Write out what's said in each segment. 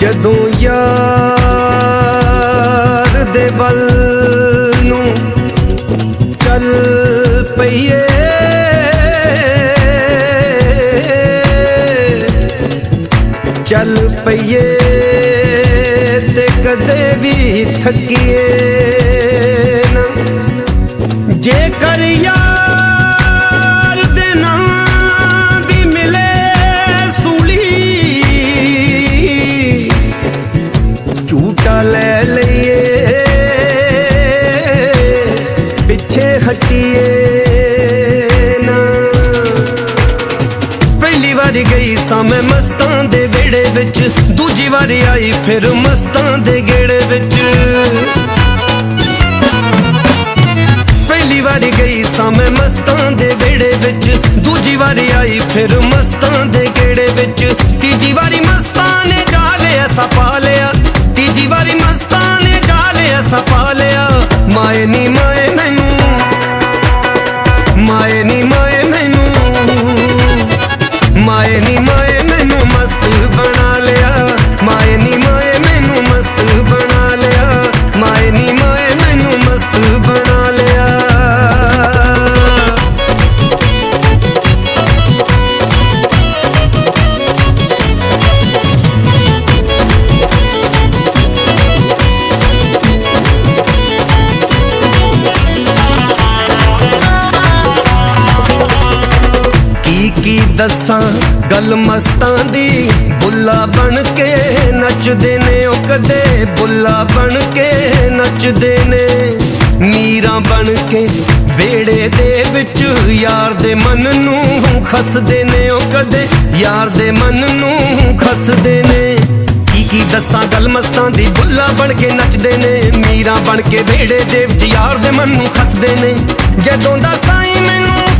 ਜਦੋਂ ਯਾਰ ਦੇ ਵੱਲ ਨੂੰ ਚੱਲ ਪਈਏ। ਚੱਲ ਪਈਏ ਤੇ ਕਦੇ ਵੀ ਥੱਕੀਏ। ਬੂਟਾ ਲੈ ਲਈਏ, ਪਿੱਛੇ ਹਟੀਏ ਨਾ। ਪਹਿਲੀ ਵਾਰੀ ਗਈ ਸਾਂ ਮੈਂ ਮਸਤਾਂ ਦੇ ਵਿਹੜੇ ਵਿੱਚ, ਦੂਜੀ ਵਾਰੀ ਆਈ ਫਿਰ ਮਸਤਾਂ ਦੇ ਗੇੜੇ ਵਿੱਚ। ਪਹਿਲੀ ਵਾਰੀ ਗਈ ਸਾਂ ਮੈਂ ਮਸਤਾਂ ਦੇ ਵਿਹੜੇ ਵਿੱਚ, ਦੂਜੀ ਵਾਰੀ ਆਈ ਫਿਰ ਮਸਤਾਂ ਦੇ ਲਿਆ ਲਿਆ। ਮਾਏ ਨੀ ਮਾਏ ਮੈਨੂੰ। ਮਾਏ ਨੀ ਮਾਏ ਮੈਨੂੰ। ਮਾਏ ਨੀ ਮਾਏ ਮੈਨੂੰ ਮਸਤ ਬਣਾ ਲਿਆ। ਮਾਏ ਨੀ ਮਾਏ ਮੈਨੂੰ ਮਸਤ ਬਣਾ ਲਿਆ। ਮਾਏ ਨੀ ਮਾਏ ਮੈਨੂੰ ਮਸਤ ਬਣਾ ਦੱਸਾਂ, ਗੱਲ ਮਸਤਾਂ ਦੀ। ਬੁੱਲਾ ਬਣ ਕੇ ਨੱਚਦੇ ਨੇ ਉਹ ਕਦੇ। ਬੁੱਲਾ ਬਣ ਕੇ ਨੱਚਦੇ ਨੇ। ਮੀਰਾਂ ਬਣ ਕੇ ਵੇੜੇ ਦੇ ਵਿੱਚ ਯਾਰ ਦੇ ਮਨ ਨੂੰ ਖਸਦੇ ਨੇ ਉਹ ਕਦੇ। ਯਾਰ ਦੇ ਮਨ ਨੂੰ ਖਸਦੇ ਨੇ। ਕੀ ਕੀ ਦੱਸਾਂ, ਗੱਲ ਮਸਤਾਂ ਦੀ। ਬੁੱਲਾ ਬਣ ਕੇ ਨੱਚਦੇ ਨੇ। ਮੀਰਾਂ ਬਣ ਕੇ ਵੇੜੇ ਦੇ ਵਿੱਚ ਯਾਰ ਦੇ ਮਨ ਨੂੰ ਖਸਦੇ ਨੇ। ਜਦੋਂ ਦਾ ਸਾਈਂ ਮੈਨੂੰ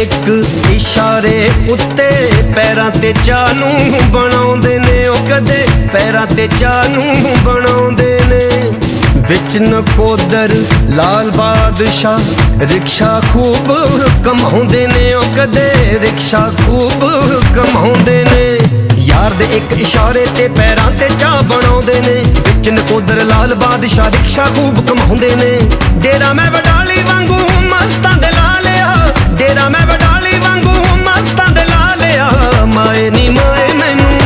ਇੱਕ ਇਸ਼ਾਰੇ ਉੱਤੇ ਪੈਰਾਂ ਤੇ ਚਾਹ ਨੂੰ ਬਣਾਉਂਦੇ ਨੇ, ਉਹ ਕਦੇ ਪੈਰਾਂ ਤੇ ਚਾਹ ਨੂੰ ਬਣਾਉਂਦੇ ਨੇ। ਵਿੱਚ ਨਕੋਦਰ ਲਾਲ ਬਾਦਸ਼ਾਹ, ਰਿਕਸ਼ਾ ਖੂਬ ਕਮਾਉਂਦੇ ਨੇ, ਉਹ ਕਦੇ ਰਿਕਸ਼ਾ ਖੂਬ ਕਮਾਉਂਦੇ ਨੇ। ਯਾਰ ਦੇ ਇੱਕ ਇਸ਼ਾਰੇ ਤੇ ਪੈਰਾਂ ਤੇ ਚਾਹ ਬਣਾਉਂਦੇ ਨੇ, ਵਿੱਚ ਨਕੋਦਰ ਲਾਲ ਬਾਦਸ਼ਾਹ, ਰਿਕਸ਼ਾ ਖੂਬ ਕਮਾਉਂਦੇ ਨੇ। ਡੇਰਾ ਮੈਂ ਵਡਾਲੀ ਵਾਂਗੂ ਮਸਤਾਂ ਦੇ ਡੇਰਾ ਮੈਂ ਵਡਾਲੀ ਵਾਂਗੂ ਮਸਤਾਂ ਦੇ ਲਾ ਲਿਆ। ਮਾਏ ਨੀ ਮਾਏ ਮੈਨੂੰ।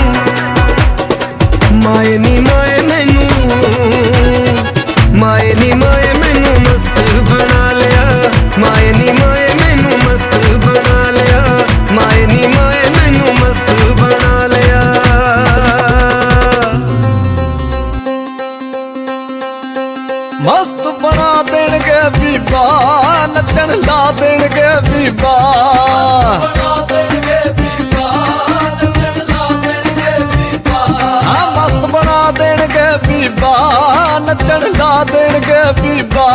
ਮਾਏ ਨੀ ਮਾਏ ਮੈਨੂੰ। ਮਾਏ ਨੀ ਮਾਏ ਮੈਨੂੰ ਮਸਤ ਬਣਾ ਲਿਆ। ਮਾਏ ਨੀ ਮਾਏ ਮੈਨੂੰ ਮਸਤ ਬਣਾ ਲਿਆ। ਮਾਏ ਨੀ ਮਾਏ ਮੈਨੂੰ ਮਸਤ ਬਣਾ ਲਿਆ। ਮਸਤ ਬਣਾ ਦੇਣਗੇ ਬੀਬਾ, ਨੱਚਣ ਲਾ ਦੇਣਗੇ ਬੀਬਾ। ਮਸਤ ਬਣਾ ਦੇਣਗੇ ਬੀਬਾ, ਨੱਚਣ ਲਾ ਦੇਣਗੇ ਬੀਬਾ।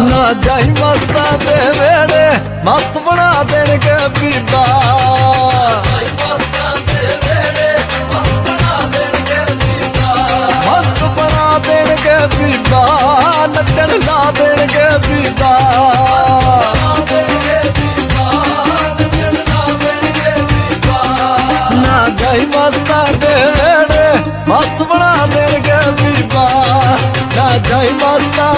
ਨਾ ਜਾਈ ਮਸਤਾ ਦੇ ਵੇੜੇ, ਮਸਤ ਬਣਾ ਦੇਣਗੇ ਬੀਬਾ। ਵੇੜੇ ਮਸਤ ਬਣਾ ਦੇਣਗੇ ਬੀਬਾ ਨਾ ਜਾਈ ਮਸਤਾਂ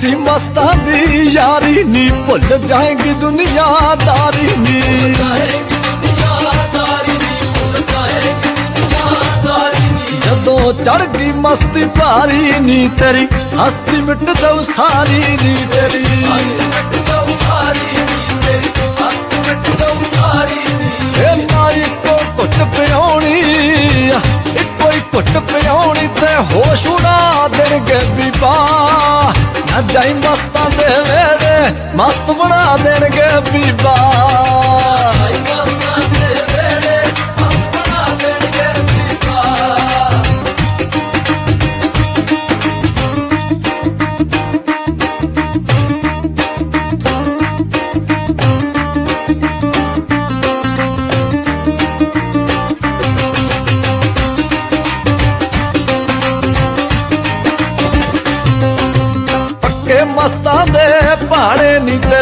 ਸੀ ਮਸਤਾਂ ਦੀ ਯਾਰੀ ਨੀ ਭੁੱਲ ਜਾਏਗੀ ਦੁਨੀਆਦਾਰੀ ਨੀ। ਜਦੋਂ ਚੜ ਗਈ ਮਸਤੀ ਭਾਰੀ ਨੀ ਤੇਰੀ, ਹਸਤੀ ਮਿਟ ਦਊ ਸਾਰੀ ਨੀ ਤੇਰੀ। ਇਹ ਜਾਈ ਮਸਤਾਂ ਦੇ ਵੇੜੇ ਮਸਤ ਬਣਾ ਦੇਣਗੇ ਬੀਬਾ।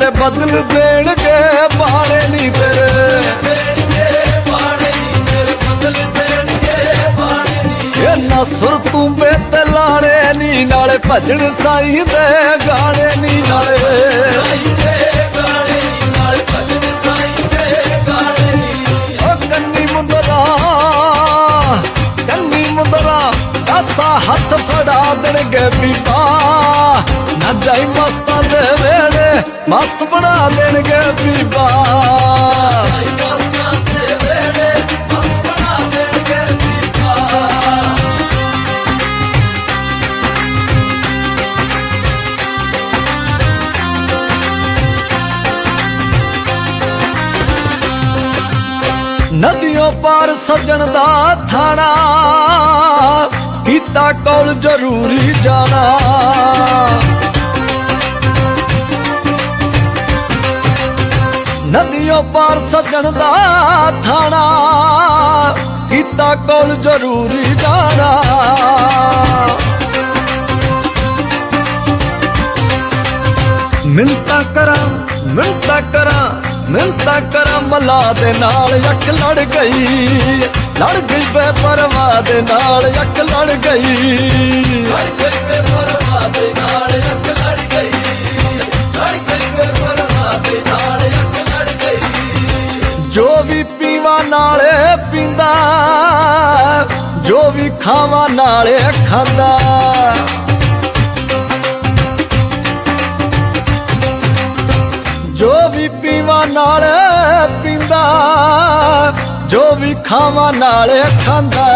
ਬਾਣੇ ਬਦਲ ਦੇਣਗੇ ਬਾਣੇ ਨਹੀਂ ਤੇਰੇ। ਸੁਰ ਤੂੰ ਬੇਤ ਤੇ ਲਾਣੇ ਨੀ, ਨਾਲੇ ਭਜਣ ਸਾਈ ਦੇ ਗਾਣੇ ਨੀ ਨਾਲੇ। ਓ ਕੰਨੀ ਮੁੰਦਰਾ ਕੰਨੀ ਮੁੰਦਰਾ ਕਾਸਾ ਹੱਥ ਫੜਾ ਦੇਣਗੇ ਬੀਬਾ। ਨਾ ਜਾਈ ਮਸਤਾਂ ਮਸਤ ਬਣਾ ਦੇਣਗੇ ਬੀਬਾ। ਨਦੀਆਂ ਪਾਰ ਸੱਜਣ ਦਾ ਥਾਣਾ ਕੀਤਾ ਕੋਲ ਜ਼ਰੂਰੀ ਜਾਣਾ। ਨਦੀਆਂ ਪਾਰ ਸੱਜਣ ਦਾ ਥਾਣਾ, ਕੀਤਾ ਕੋਲ ਜ਼ਰੂਰੀ ਜਾਣਾ। ਮਿੰਤਾ ਕਰਾਂ ਮਿੰਤਾ ਕਰਾਂ ਮਿੰਤਾ ਕਰਾਂ, ਮਲਾ ਦੇ ਨਾਲ ਅੱਖ ਲੜ ਗਈ। ਲੜ ਗਈ ਬੇਪਰਵਾਹ ਦੇ ਨਾਲ ਅੱਖ ਲੜ ਗਈ। ਜੋ ਵੀ ਖਾਵਾਂ ਨਾਲੇ ਖਾਂਦਾ ਜੋ ਵੀ ਪੀਵਾਂ ਨਾਲ ਪੀਂਦਾ। ਜੋ ਵੀ ਖਾਵਾਂ ਨਾਲ ਖਾਂਦਾ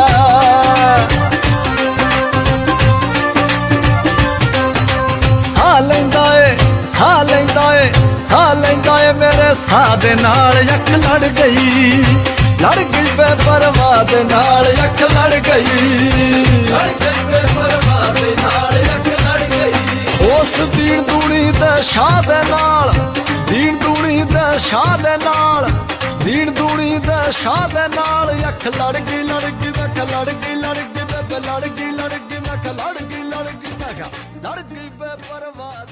ਸਾਹ ਲੈਂਦਾ ਏ, ਸਾਹ ਲੈਂਦਾ ਏ, ਸਾਹ ਲੈਂਦਾ ਏ ਮੇਰੇ ਸਾਹ ਦੇ ਨਾਲ ਅੱਖ ਲੜ ਗਈ। ਲੜ ਗਈ ਬੇਪਰਵਾਹ ਦੇ ਨਾਲ ਅੱਖ ਲੜ ਗਈ। ਲੜ ਗਈ ਬੇਪਰਵਾਹ ਦੇ ਨਾਲ ਅੱਖ ਲੜ ਗਈ। ਉਸ ਦੀਨ ਦੂਣੀ ਦੇ ਸ਼ਾਹ ਦੇ ਨਾਲ ਦੀਨ ਦੂਣੀ ਦੇ ਸ਼ਾਹ ਦੇ ਨਾਲ ਦੀਨ ਦੂਣੀ ਦੇ ਸ਼ਾਹ ਦੇ ਨਾਲ ਅੱਖ ਲੜ ਗਈ ਲੜ ਗਈ ਮੈਂ ਕਿਹਾ ਲੜ ਗਈ ਲੜ ਗਈ ਬੇਬੇ ਲੜ ਗਈ ਲੜ ਗਈ ਮੈਂ ਕਿਹਾ ਲੜ ਗਈ ਲੜ ਗਈ ਮੈਂ ਲੜ ਗਈ ਬੇਪਰਵਾਹ